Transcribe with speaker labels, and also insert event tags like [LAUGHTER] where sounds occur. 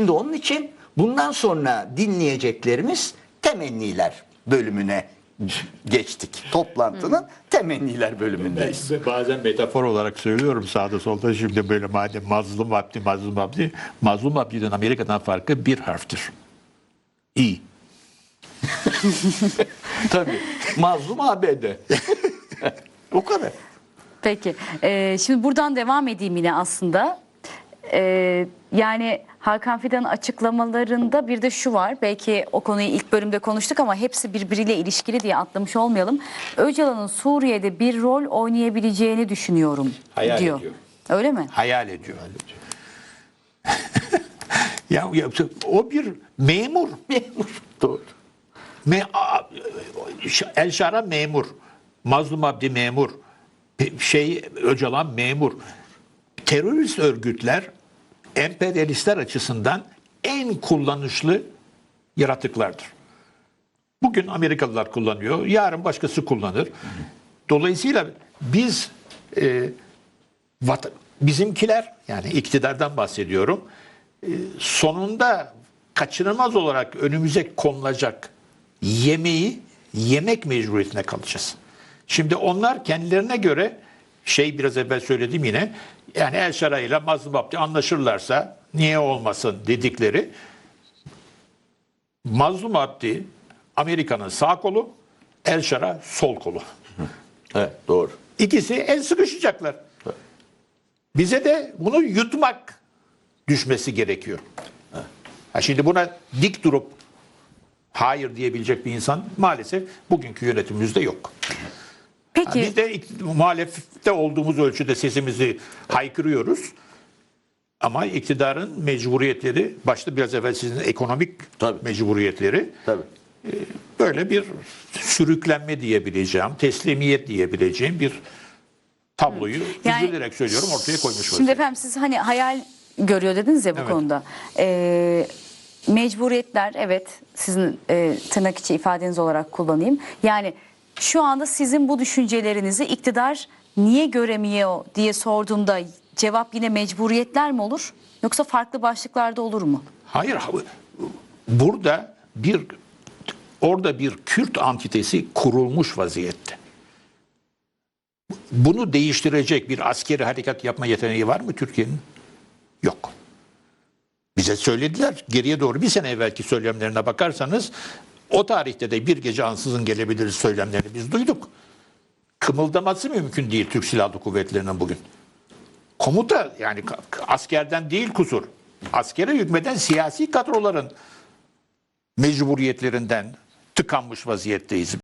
Speaker 1: Şimdi onun için bundan sonra dinleyeceklerimiz temenniler bölümüne geçtik. Toplantının temenniler bölümündeyiz.
Speaker 2: Ve bazen metafor olarak söylüyorum sağda solda şimdi böyle madem mazlum abdi mazlum abdi mazlum abdinin Amerika'dan farkı bir harftir. İ. [LAUGHS]
Speaker 1: Tabii. Mazlum ABD. [LAUGHS] o kadar.
Speaker 3: Peki. Ee, şimdi buradan devam edeyim yine aslında. Ee, yani Hakan Fidan'ın açıklamalarında bir de şu var. Belki o konuyu ilk bölümde konuştuk ama hepsi birbiriyle ilişkili diye atlamış olmayalım. Öcalan'ın Suriye'de bir rol oynayabileceğini düşünüyorum
Speaker 2: Hayal
Speaker 3: diyor.
Speaker 2: ediyor.
Speaker 3: Öyle mi?
Speaker 2: Hayal ediyor. [LAUGHS] ya, ya o bir memur.
Speaker 1: Memur. Doğru.
Speaker 2: Me, El Şara memur. Mazlum Abdi memur. Şey Öcalan memur. Terörist örgütler emperyalistler açısından en kullanışlı yaratıklardır. Bugün Amerikalılar kullanıyor, yarın başkası kullanır. Dolayısıyla biz e, vat- bizimkiler yani iktidardan bahsediyorum. e, sonunda kaçınılmaz olarak önümüze konulacak yemeği yemek mecburiyetine kalacağız. Şimdi onlar kendilerine göre şey biraz evvel söyledim yine yani El Şara ile Mazlum Abdi anlaşırlarsa niye olmasın dedikleri Mazlum Abdi Amerika'nın sağ kolu, El Şara sol kolu.
Speaker 1: Evet doğru.
Speaker 2: İkisi el sıkışacaklar. Bize de bunu yutmak düşmesi gerekiyor. Ha şimdi buna dik durup hayır diyebilecek bir insan maalesef bugünkü yönetimimizde yok. Ha
Speaker 3: Peki.
Speaker 2: Biz de muhalefette olduğumuz ölçüde sesimizi haykırıyoruz. Ama iktidarın mecburiyetleri, başta biraz evvel sizin ekonomik
Speaker 1: Tabii.
Speaker 2: mecburiyetleri
Speaker 1: Tabii.
Speaker 2: böyle bir sürüklenme diyebileceğim, teslimiyet diyebileceğim bir tabloyu
Speaker 3: Yani
Speaker 2: üzülerek söylüyorum ortaya koymuş
Speaker 3: Şimdi
Speaker 2: vaziyette.
Speaker 3: efendim siz hani hayal görüyor dediniz ya bu
Speaker 2: Evet.
Speaker 3: konuda. Ee, mecburiyetler evet sizin e, tırnak içi ifadeniz olarak kullanayım. Yani şu anda sizin bu düşüncelerinizi iktidar niye göremiyor diye sorduğumda cevap yine mecburiyetler mi olur? Yoksa farklı başlıklarda olur mu?
Speaker 2: Hayır, ha- burada bir orada bir Kürt antitesi kurulmuş vaziyette. Bunu değiştirecek bir askeri harekat yapma yeteneği var mı Türkiye'nin? Yok. Bize söylediler. Geriye doğru bir sene evvelki söylemlerine bakarsanız o tarihte de bir gece ansızın gelebiliriz söylemlerini biz duyduk. Kımıldaması mümkün değil Türk Silahlı Kuvvetleri'nin bugün. Komuta yani askerden değil kusur. Askere hükmeden siyasi kadroların mecburiyetlerinden tıkanmış vaziyetteyiz.